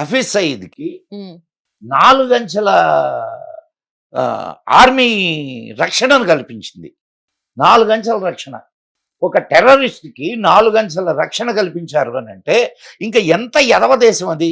Hafeez సయీద్కి నాలుగంచెల army రక్షణను కల్పించింది. నాలుగంచెల రక్షణ. ఒక టెర్రరిస్ట్కి నాలుగంచెల రక్షణ కల్పించారు అని అంటే ఇంకా ఎంత ఎదవ దేశం అది?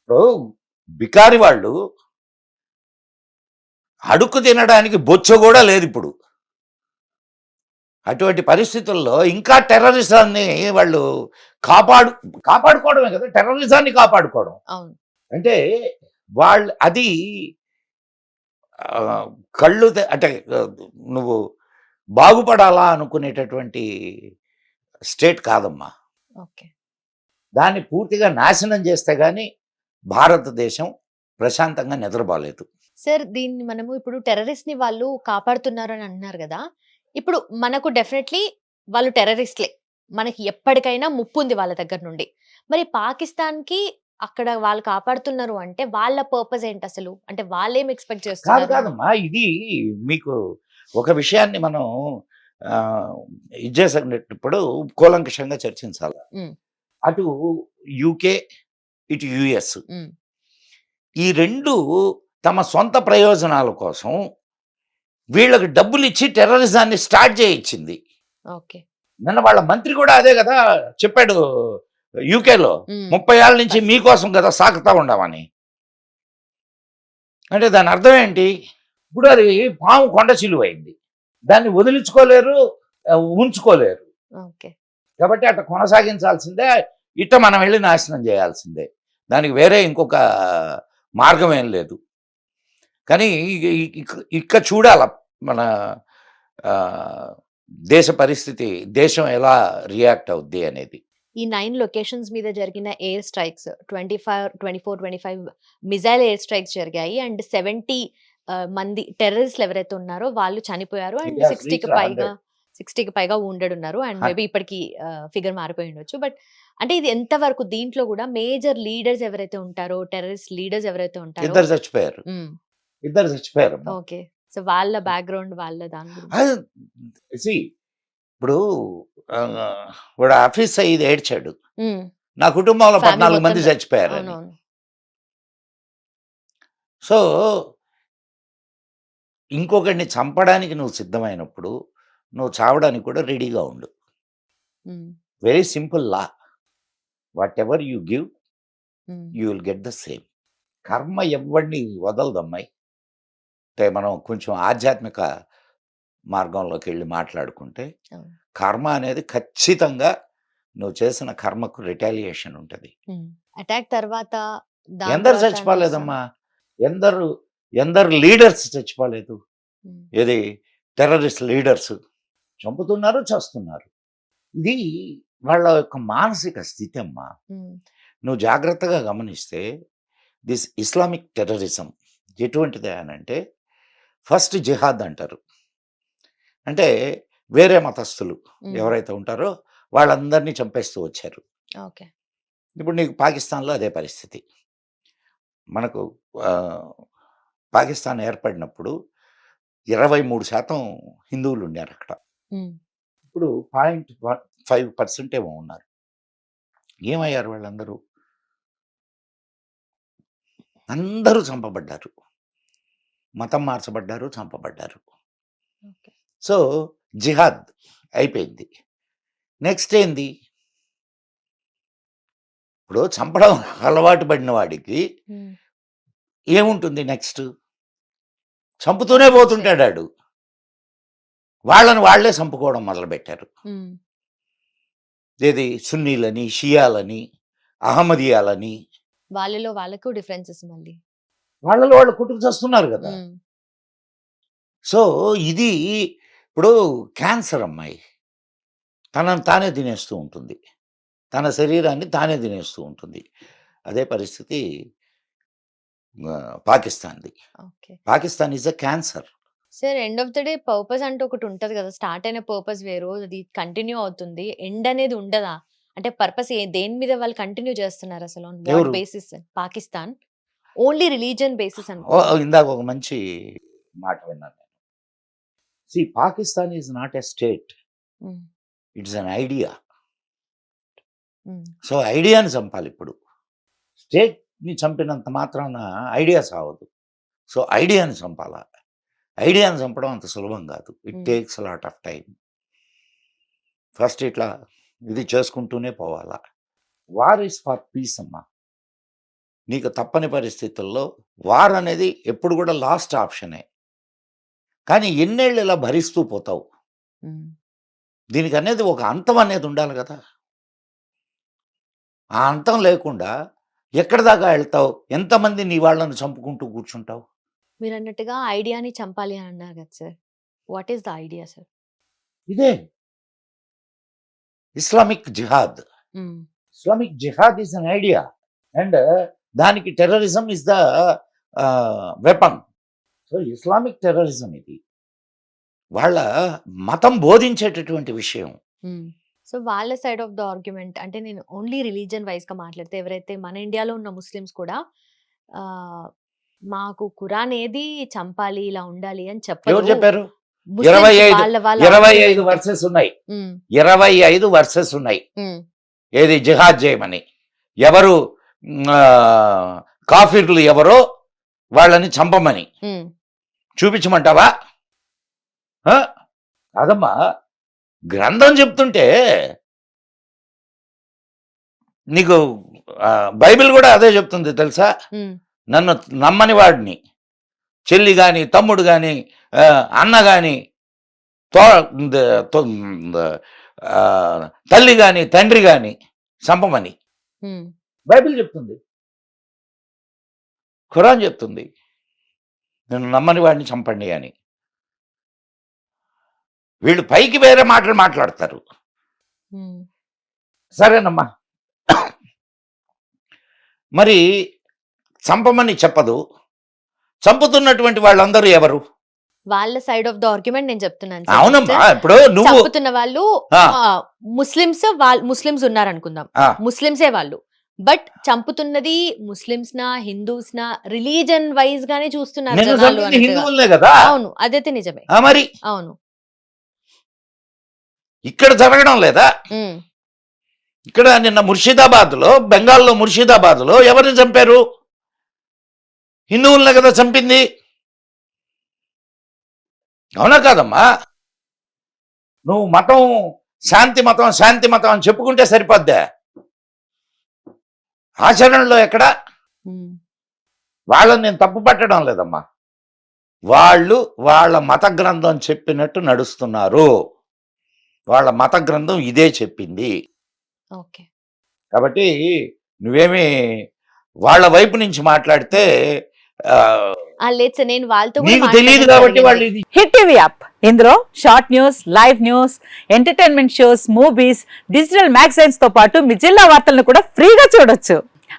ఇప్పుడు బికారి వాళ్ళు అడుక్కు తినడానికి బొచ్చ కూడా లేదు ఇప్పుడు. అటువంటి పరిస్థితుల్లో ఇంకా టెర్రరిజాన్ని వాళ్ళు కాపాడు కాపాడుకోవడమే కదా టెర్రరిజాన్ని కాపాడుకోవడం. అంటే వాళ్ళు అది కళ్ళు అంటే నువ్వు బాగుపడాలా అనుకునేటటువంటి స్టేట్ కాదమ్మా. ఓకే. దాన్ని పూర్తిగా నాశనం చేస్తే గాని భారతదేశం ప్రశాంతంగా నిద్రపోలేదు. సార్ దీన్ని మనము ఇప్పుడు టెర్రరిస్ట్ని వాళ్ళు కాపాడుతున్నారు అని అంటున్నారు కదా ఇప్పుడు మనకు డెఫినెట్లీ వాళ్ళు టెర్రరిస్ట్లే. మనకి ఎప్పటికైనా ముప్పు ఉంది వాళ్ళ దగ్గర నుండి. మరి పాకిస్తాన్కి అక్కడ వాళ్ళు కాపాడుతున్నారు అంటే వాళ్ళ పర్పస్ ఏంటి అసలు? అంటే వాళ్ళేం ఎక్స్పెక్ట్ కాదు చేస్తున్నారు? కాదమ్మా. ఇది మీకు ఒక విషయాన్ని మనం ఇది చేసినప్పుడు కూలంకషంగా చర్చించాలి. అటు యూకే ఇటు యుఎస్. ఈ రెండు తమ సొంత ప్రయోజనాల కోసం వీళ్ళకి డబ్బులు ఇచ్చి టెర్రరిజాన్ని స్టార్ట్ చేయించింది. ఓకే. నిన్న వాళ్ళ మంత్రి కూడా అదే కదా చెప్పాడు యూకేలో ముప్పై ఏళ్ళ నుంచి మీకోసం కదా సాగుతా ఉండమని. అంటే దాని అర్థం ఏంటి? ఇప్పుడు అది పాము కొండ చిలువైంది దాన్ని వదిలించుకోలేరు ఉంచుకోలేరు. కాబట్టి అట్లా కొనసాగించాల్సిందే ఇట్ట మనం వెళ్ళి నాశనం చేయాల్సిందే. దానికి వేరే ఇంకొక మార్గం ఏం లేదు. కానీ ఇక్క చూడాల మన దేశ పరిస్థితి దేశం ఎలా రియాక్ట్ అవుద్ది అనేది. ఈ నైన్ లొకేషన్స్ మీద జరిగిన air strikes twenty five twenty four twenty five missile air strikes జరిగాయి. అండ్ సెవెంటీ మంది టెర్రరిస్ట్లు ఎవరైతే ఉన్నారో వాళ్ళు చనిపోయారు. అండ్ సిక్స్టీకి పైగా సిక్స్టీకి పైగా wounded ఉన్నారు. అండ్ మేబీ ఇప్పటికి ఫిగర్ మారిపోయి ఉండొచ్చు. బట్ అంటే ఇది ఎంతవరకు దీంట్లో కూడా మేజర్ లీడర్స్ ఎవరైతే ఉంటారో టెర్రరిస్ట్ లీడర్స్ ఎవరైతే ఉంటారో ఇద్దరు చచ్చిపోయారు. ఇద్దరు చచ్చిపోయారు ఓకే. సో వాళ్ళ బ్యాక్గ్రౌండ్ వాళ్ళ దాని ఇప్పుడు వాడు ఆఫీస్ అయ్యి ఏడ్చాడు. నా కుటుంబంలో పద్నాలుగు మంది చచ్చిపోయారు సో ఇంకొకరిని చంపడానికి నువ్వు సిద్ధమైనప్పుడు నువ్వు చావడానికి కూడా రెడీగా ఉండు. Very simple law whatever you give you will get the same karma ఎవరిని వదలదమ్మాయి. అంటే మనం కొంచెం ఆధ్యాత్మిక మార్గంలోకి వెళ్ళి మాట్లాడుకుంటే. కర్మ అనేది ఖచ్చితంగా నువ్వు చేసిన కర్మకు రిటాలియేషన్ ఉంటుంది. అటాక్ తర్వాత ఎందరు చచ్చిపోలేదమ్మా? ఎందరు ఎందరు లీడర్స్ చచ్చిపోలేదు? ఏది టెర్రరిస్ట్ లీడర్స్ చంపుతున్నారు చేస్తున్నారు. ఇది వాళ్ళ యొక్క మానసిక స్థితి అమ్మా నువ్వు జాగ్రత్తగా గమనిస్తే దిస్ ఇస్లామిక్ టెర్రరిజం ఎటువంటిది అని అంటే ఫస్ట్ జిహాద్ అంటారు. అంటే వేరే మతస్థులు ఎవరైతే ఉంటారో వాళ్ళందరినీ చంపేస్తూ వచ్చారు. ఓకే. ఇప్పుడు నీకు పాకిస్తాన్లో అదే పరిస్థితి. మనకు పాకిస్తాన్ ఏర్పడినప్పుడు ఇరవై మూడు శాతం హిందువులు ఉన్నారు అక్కడ. ఇప్పుడు పాయింట్ ఫైవ్ పర్సెంట్ ఏమో ఉన్నారు. ఏమయ్యారు వాళ్ళందరూ? అందరూ చంపబడ్డారు. మతం మార్చబడ్డారు చంపబడ్డారు. సో జిహాద్ అయిపోయింది. నెక్స్ట్ ఏంది? ఇప్పుడు చంపడం అలవాటు పడిన వాడికి ఏముంటుంది నెక్స్ట్? చంపుతూనే పోతుంటాడు ఆడు వాళ్ళని వాళ్ళే చంపుకోవడం మొదలుపెట్టారు. ఏది? సున్నీలని షియాలని అహ్మదియాలని. వాళ్ళలో వాళ్ళకు డిఫరెన్సెస్ మళ్ళీ. వాళ్ళలో వాళ్ళు కుట్టుకు చేస్తున్నారు కదా. సో ఇది ఇప్పుడు క్యాన్సర్ అమ్మాయి. తనను తానే తినేస్తూ ఉంటుంది. తన శరీరాన్ని తానే తినేస్తూ ఉంటుంది. అదే పరిస్థితి పాకిస్తాన్ది. Pakistan is a cancer. Sir end of the day purpose అంటే ఒకటి ఉంటది కదా. స్టార్ట్ అయిన పర్పస్ వేరు అది కంటిన్యూ అవుతుంది. ఎండ్ అనేది ఉండదా? అంటే పర్పస్ దేని మీద వాళ్ళు కంటిన్యూ చేస్తున్నారు అసలు? Basis Pakistan? Only religion basis ఓ, అనుకో ఇందాక ఒక మంచి మాట విన్నాను నేను. See Pakistan is not a state it's an idea so ఐడియాని చంపాలి ఇప్పుడు. స్టేట్ని చంపినంత మాత్రాన ఐడియా సావదు సో ఐడియాని చంపాలా? ఐడియాని చంపడం అంత సులభం కాదు. It. Takes lot of time first ఇట్లా ఇది చేసుకుంటూనే పోవాలా. వార్ ఇస్ ఫర్ పీస్ అమ్మా. నీకు తప్పని పరిస్థితుల్లో వార్ అనేది ఎప్పుడు కూడా లాస్ట్ ఆప్షనే. కానీ ఎన్నేళ్ళు ఇలా భరిస్తూ పోతావు? దీనికి అనేది ఒక అంతం అనేది ఉండాలి కదా! ఆ అంతం లేకుండా ఎక్కడి దాకా వెళ్తావు? ఎంతమంది నీ వాళ్ళని చంపుకుంటూ కూర్చుంటావు? మీరు అన్నట్టుగా ఐడియాని చంపాలి అని అన్నారు కదా sir. What is the idea sir? ఇదే. Islamic jihad. Islamic jihad is an idea. And దానికి terrorism is the weapon. So Islamic terrorism ఇది. వాళ్ళ మతం బోధించేటటువంటి విషయం. సో వాళ్ళ సైడ్ ఆఫ్ ద ఆర్గ్యుమెంట్ అంటే నేను ఓన్లీ రిలీజన్ వైజ్గా మాట్లాడితే ఎవరైతే మన ఇండియాలో ఉన్న ముస్లిమ్స్ కూడా ఆ, మాకు ఖురాన్ ఏది చంపాలి ఇలా ఉండాలి అని చెప్పారు. చెప్పారు? ఇరవై ఐదు ఇరవై. ఐదు వర్సెస్ ఉన్నాయి. ఇరవై ఐదు వర్సెస్ ఉన్నాయి. ఏది జిహాద్ చేయమని. ఎవరు కాఫీర్లు ఎవరో వాళ్ళని చంపమని. చూపించమంటావా? ఆ? కాదమ్మా గ్రంథం చెప్తుంటే నీకు బైబిల్ కూడా అదే చెప్తుంది తెలుసా? నన్ను నమ్మని వాడిని చెల్లి కానీ తమ్ముడు కానీ అన్న కానీ తల్లి కానీ తండ్రి కానీ చంపమని. బైబిల్ చెప్తుంది. ఖురాన్ చెప్తుంది. నేను నమ్మని వాడిని చంపండి అని. వీళ్ళు పైకి వేరే మాటలు మాట్లాడతారు. సరేనమ్మా. మరి చంపమని చెప్పదు. చంపుతున్నటువంటి వాళ్ళందరూ ఎవరు? వాళ్ళ సైడ్ ఆఫ్ ద ఆర్గ్యుమెంట్ నేను చెప్తున్నాను. అవునమ్మా ఇప్పుడు నువ్వు చంపుతున్న వాళ్ళు. ముస్లిమ్స్ వాళ్ళు ముస్లిమ్స్ ఉన్నారు అనుకుందాం. ముస్లిమ్సే వాళ్ళు. బట్ చంపుతున్నది ముస్లిమ్స్ నా హిందూస్ నా రిలీజన్ వైజ్ గానే చూస్తున్నారు జనాలు. హిందువులనే కదా? అవును అదైతే నిజమే. మరి? అవును. ఇక్కడ జరగడం లేదా? ఇక్కడ నిన్న ముర్షిదాబాద్లో బెంగాల్లో ముర్షిదాబాద్లో ఎవరిని చంపారు? హిందువులనే కదా చంపింది? అవునా కాదమ్మా? నువ్వు మతం శాంతి మతం శాంతి మతం అని చెప్పుకుంటే సరిపోద్దా? ఆచరణలో ఎక్కడ? వాళ్ళని నేను తప్పు పట్టడం లేదమ్మా. వాళ్ళు వాళ్ళ మత గ్రంథం చెప్పినట్టు నడుస్తున్నారు. వాళ్ళ మత గ్రంథం ఇదే చెప్పింది. ఓకే. కాబట్టి నువ్వేమి వాళ్ళ వైపు నుంచి మాట్లాడితే నేను వాళ్ళతో తెలియదు కాబట్టి వాళ్ళు జరిగింది. ఇది. Hit TV app. ఇందులో short news live news entertainment shows movies digital మ్యాగజైన్స్తో పాటు మీ జిల్లా వార్తలను కూడా ఫ్రీగా చూడొచ్చు.